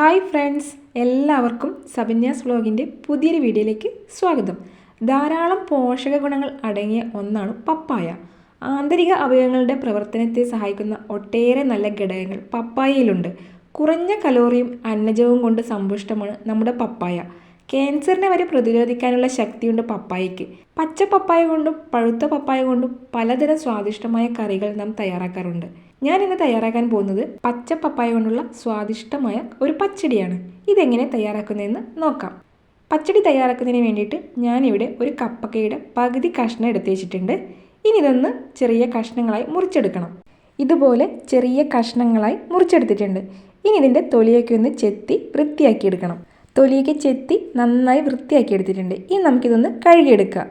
Hi friends എല്ലാവർക്കും സബന്യാസ് വ്ലോഗിന്റെ പുതിയൊരു വീഡിയോയിലേക്ക് സ്വാഗതം. ധാരാളം പോഷക ഗുണങ്ങൾ അടങ്ങിയ ഒന്നാണ് പപ്പായ. ആന്തരിക അവയവങ്ങളുടെ പ്രവർത്തനത്തെ സഹായിക്കുന്ന ഒട്ടേറെ നല്ല ഘടകങ്ങൾ പപ്പായയിലുണ്ട്. കുറഞ്ഞ കലോറിയും അന്നജവും കൊണ്ട് സമ്പുഷ്ടമാണ് നമ്മുടെ പപ്പായ. ക്യാൻസറിനെ വരെ പ്രതിരോധിക്കാനുള്ള ശക്തിയുണ്ട് പപ്പായയ്ക്ക്. പച്ച പപ്പായ കൊണ്ടും പഴുത്ത പപ്പായ കൊണ്ടും പലതരം സ്വാദിഷ്ടമായ കറികൾ നാം തയ്യാറാക്കാറുണ്ട്. ഞാൻ ഇന്ന് തയ്യാറാക്കാൻ പോകുന്നത് പച്ച പപ്പായ കൊണ്ടുള്ള സ്വാദിഷ്ടമായ ഒരു പച്ചടിയാണ്. ഇതെങ്ങനെ തയ്യാറാക്കുന്നതെന്ന് നോക്കാം. പച്ചടി തയ്യാറാക്കുന്നതിന് വേണ്ടിയിട്ട് ഞാനിവിടെ ഒരു കപ്പക്കയുടെ പകുതി കഷ്ണം എടുത്ത് വെച്ചിട്ടുണ്ട്. ഇനി ഇതൊന്ന് ചെറിയ കഷ്ണങ്ങളായി മുറിച്ചെടുക്കണം. ഇതുപോലെ ചെറിയ കഷ്ണങ്ങളായി മുറിച്ചെടുത്തിട്ടുണ്ട്. ഇനി ഇതിന്റെ തൊലിയൊക്കെ ഒന്ന് ചെത്തി വൃത്തിയാക്കി എടുക്കണം തൊലിയൊക്കെ ചെത്തി നന്നായി വൃത്തിയാക്കി എടുത്തിട്ടുണ്ട് ഇനി നമുക്കിതൊന്ന് കഴുകിയെടുക്കാം.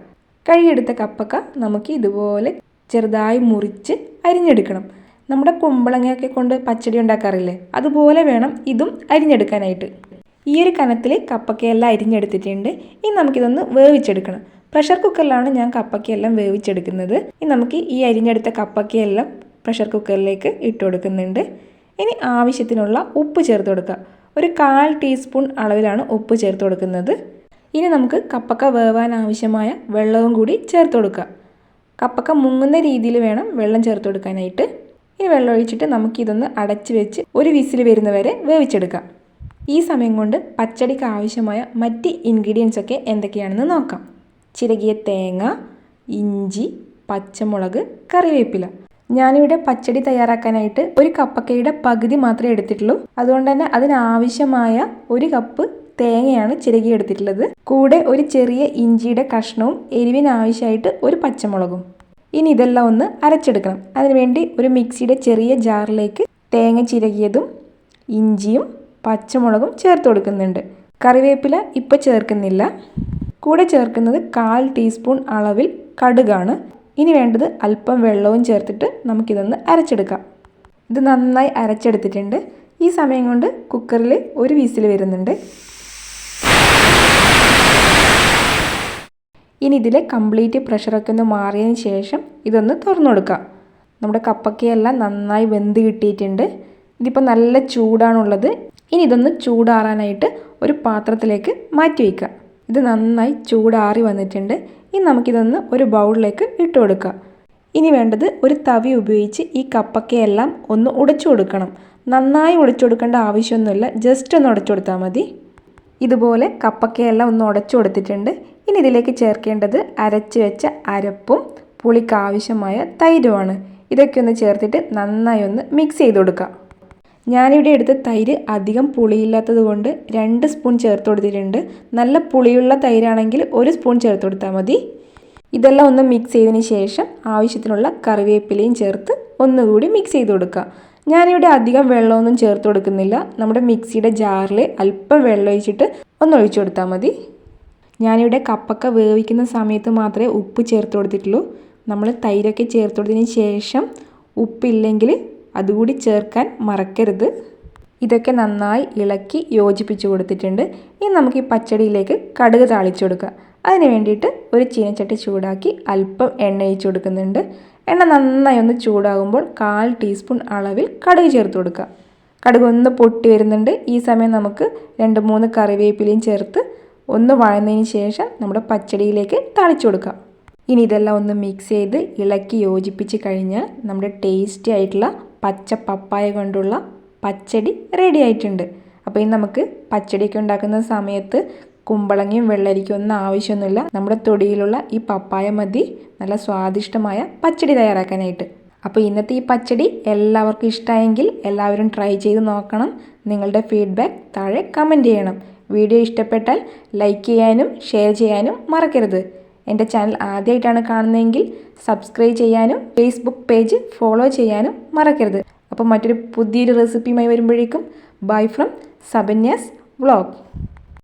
കഴുകിയെടുത്ത കപ്പക്ക നമുക്ക് ഇതുപോലെ ചെറുതായി മുറിച്ച് അരിഞ്ഞെടുക്കണം. നമ്മുടെ കുമ്പളങ്ങയൊക്കെ കൊണ്ട് പച്ചടി ഉണ്ടാക്കാറില്ലേ? അതുപോലെ വേണം ഇതും അരിഞ്ഞെടുക്കാനായിട്ട്. ഈ ഒരു കനത്തിൽ കപ്പക്കയെല്ലാം അരിഞ്ഞെടുത്തിട്ടുണ്ട്. ഇനി നമുക്കിതൊന്ന് വേവിച്ചെടുക്കണം. പ്രഷർ കുക്കറിലാണ് ഞാൻ കപ്പക്കയെല്ലാം വേവിച്ചെടുക്കുന്നത്. ഇനി നമുക്ക് ഈ അരിഞ്ഞെടുത്ത കപ്പക്കയെല്ലാം പ്രഷർ കുക്കറിലേക്ക് ഇട്ട് കൊടുക്കുന്നുണ്ട്. ഇനി ആവശ്യത്തിനുള്ള ഉപ്പ് ചേർത്ത് കൊടുക്കുക. ഒരു കാൽ ടീസ്പൂൺ അളവിലാണ് ഉപ്പ് ചേർത്ത് കൊടുക്കുന്നത്. ഇനി നമുക്ക് കപ്പക്ക വേവാൻ ആവശ്യമായ വെള്ളവും കൂടി ചേർത്ത് കൊടുക്കുക. കപ്പക്ക മുങ്ങുന്ന രീതിയിൽ വേണം വെള്ളം ചേർത്ത് കൊടുക്കാനായിട്ട്. ഇനി വെള്ളം ഒഴിച്ചിട്ട് നമുക്കിതൊന്ന് അടച്ച് വെച്ച് ഒരു വിസിൽ വരുന്നവരെ വേവിച്ചെടുക്കാം. ഈ സമയം കൊണ്ട് പച്ചടിക്ക് ആവശ്യമായ മറ്റ് ഇൻഗ്രീഡിയൻസ് ഒക്കെ എന്തൊക്കെയാണെന്ന് നോക്കാം. ചിരകിയ തേങ്ങ ഇഞ്ചി പച്ചമുളക് കറിവേപ്പില. ഞാനിവിടെ പച്ചടി തയ്യാറാക്കാനായിട്ട് ഒരു കപ്പക്കയുടെ പകുതി മാത്രമേ എടുത്തിട്ടുള്ളൂ. അതുകൊണ്ട് തന്നെ അതിനാവശ്യമായ ഒരു കപ്പ് തേങ്ങയാണ് ചിരകി എടുത്തിട്ടുള്ളത് കൂടെ ഒരു ചെറിയ ഇഞ്ചിയുടെ കഷ്ണവും എരിവിനാവശ്യമായിട്ട് ഒരു പച്ചമുളകും. ഇനി ഇതെല്ലാം ഒന്ന് അരച്ചെടുക്കണം. അതിനുവേണ്ടി ഒരു മിക്സിയുടെ ചെറിയ ജാറിലേക്ക് തേങ്ങ ചിരകിയതും ഇഞ്ചിയും പച്ചമുളകും ചേർത്ത് കൊടുക്കുന്നുണ്ട്. കറിവേപ്പില ഇപ്പോൾ ചേർക്കുന്നില്ല. കൂടെ ചേർക്കുന്നത് കാൽ ടീസ്പൂൺ അളവിൽ കടുകാണ്. ഇനി വേണ്ടത് അല്പം വെള്ളവും ചേർത്തിട്ട് നമുക്കിതൊന്ന് അരച്ചെടുക്കാം. ഇത് നന്നായി അരച്ചെടുത്തിട്ടുണ്ട്. ഈ സമയം കൊണ്ട് കുക്കറിൽ ഒരു വിസിൽ വരുന്നുണ്ട്. ഇനി ഇതിലെ കംപ്ലീറ്റ് പ്രഷറൊക്കെ ഒന്ന് മാറിയതിന് ശേഷം ഇതൊന്ന് തുറന്നു കൊടുക്കാം നമ്മുടെ കപ്പക്കയെല്ലാം നന്നായി വെന്ത് കിട്ടിയിട്ടുണ്ട്. ഇതിപ്പോൾ നല്ല ചൂടാണുള്ളത്. ഇനി ഇതൊന്ന് ചൂടാറാനായിട്ട് ഒരു പാത്രത്തിലേക്ക് മാറ്റി വയ്ക്കുക ഇത് നന്നായി ചൂടാറി വന്നിട്ടുണ്ട്. ഇനി നമുക്കിതൊന്ന് ഒരു ബൗളിലേക്ക് ഇട്ട് കൊടുക്കുക ഇനി വേണ്ടത് ഒരു തവി ഉപയോഗിച്ച് ഈ കപ്പക്കയെല്ലാം ഒന്ന് ഉടച്ചു കൊടുക്കണം. നന്നായി ഉടച്ചു കൊടുക്കേണ്ട ആവശ്യമൊന്നുമില്ല. ജസ്റ്റ് ഒന്ന് ഉടച്ചു കൊടുത്താൽ മതി. ഇതുപോലെ കപ്പക്കയെല്ലാം ഒന്ന് ഉടച്ചു കൊടുത്തിട്ടുണ്ട്. ഇനി ഇതിലേക്ക് ചേർക്കേണ്ടത് അരച്ച് വെച്ച അരപ്പും പുളിക്ക് ആവശ്യമായ തൈരുമാണ്. ഇതൊക്കെ ഒന്ന് ചേർത്തിട്ട് നന്നായി ഒന്ന് മിക്സ് ചെയ്ത് കൊടുക്കുക ഞാനിവിടെ എടുത്ത തൈര് അധികം പുളിയില്ലാത്തത് കൊണ്ട് രണ്ട് സ്പൂൺ ചേർത്ത് കൊടുത്തിട്ടുണ്ട്. നല്ല പുളിയുള്ള തൈരാണെങ്കിൽ ഒരു സ്പൂൺ ചേർത്ത് കൊടുത്താൽ മതി. ഇതെല്ലാം ഒന്ന് മിക്സ് ചെയ്തതിന് ശേഷം ആവശ്യത്തിനുള്ള കറിവേപ്പിലയും ചേർത്ത് ഒന്നുകൂടി മിക്സ് ചെയ്ത് കൊടുക്കുക ഞാനിവിടെ അധികം വെള്ളമൊന്നും ചേർത്ത് കൊടുക്കുന്നില്ല. നമ്മുടെ മിക്സിയുടെ ജാറിൽ അല്പം വെള്ളം ഒഴിച്ചിട്ട് ഒന്ന് ഒഴിച്ചു കൊടുത്താൽ മതി. ഞാനിവിടെ കപ്പക്ക വേവിക്കുന്ന സമയത്ത് മാത്രമേ ഉപ്പ് ചേർത്ത് കൊടുത്തിട്ടുള്ളൂ. നമ്മൾ തൈരൊക്കെ ചേർത്ത് കൊടുത്തതിന് ശേഷം ഉപ്പില്ലെങ്കിൽ അതുകൂടി ചേർക്കാൻ മറക്കരുത്. ഇതൊക്കെ നന്നായി ഇളക്കി യോജിപ്പിച്ച് കൊടുത്തിട്ടുണ്ട്. ഇനി നമുക്ക് ഈ പച്ചടിയിലേക്ക് കടുക് താളിച്ചു കൊടുക്കുക അതിന് വേണ്ടിയിട്ട് ഒരു ചീനച്ചട്ടി ചൂടാക്കി അല്പം എണ്ണ ഒഴിച്ചു കൊടുക്കുന്നുണ്ട്. എണ്ണ നന്നായി ഒന്ന് ചൂടാകുമ്പോൾ കാൽ ടീസ്പൂൺ അളവിൽ കടുക് ചേർത്ത് കൊടുക്കുക കടുക് ഒന്ന് പൊട്ടി വരുന്നുണ്ട്. ഈ സമയം നമുക്ക് രണ്ട് മൂന്ന് കറിവേപ്പിലയും ചേർത്ത് ഒന്ന് വഴന്നതിന് ശേഷം നമ്മുടെ പച്ചടിയിലേക്ക് തളിച്ചു കൊടുക്കാം. ഇനി ഇതെല്ലാം ഒന്ന് മിക്സ് ചെയ്ത് ഇളക്കി യോജിപ്പിച്ച് കഴിഞ്ഞാൽ നമ്മുടെ ടേസ്റ്റി ആയിട്ടുള്ള പച്ച പപ്പായ കൊണ്ടുള്ള പച്ചടി റെഡി ആയിട്ടുണ്ട്. അപ്പോൾ ഇനി നമുക്ക് പച്ചടിയൊക്കെ ഉണ്ടാക്കുന്ന സമയത്ത് കുമ്പളങ്ങയും വെള്ളരിക്കും ഒന്നും ആവശ്യമൊന്നുമില്ല. നമ്മുടെ തൊടിയിലുള്ള ഈ പപ്പായ മതി. നല്ല സ്വാദിഷ്ടമായ പച്ചടി തയ്യാറാക്കാനായിട്ട്. അപ്പോൾ ഇന്നത്തെ ഈ പച്ചടി എല്ലാവർക്കും ഇഷ്ടമായെങ്കിൽ എല്ലാവരും ട്രൈ ചെയ്ത് നോക്കണം. നിങ്ങളുടെ ഫീഡ്ബാക്ക് താഴെ കമന്റ് ചെയ്യണം. വീഡിയോ ഇഷ്ടപ്പെട്ടാൽ ലൈക്ക് ചെയ്യാനും ഷെയർ ചെയ്യാനും മറക്കരുത്. എന്റെ ചാനൽ ആദ്യമായിട്ടാണ് കാണുന്നതെങ്കിൽ സബ്സ്ക്രൈബ് ചെയ്യാനും ഫേസ്ബുക്ക് പേജ് ഫോളോ ചെയ്യാനും മറക്കരുത്. അപ്പോൾ മറ്റൊരു പുതിയൊരു റെസിപ്പിയുമായി വരുമ്പോഴേക്കും. Bye from സബന്യാസ് vlog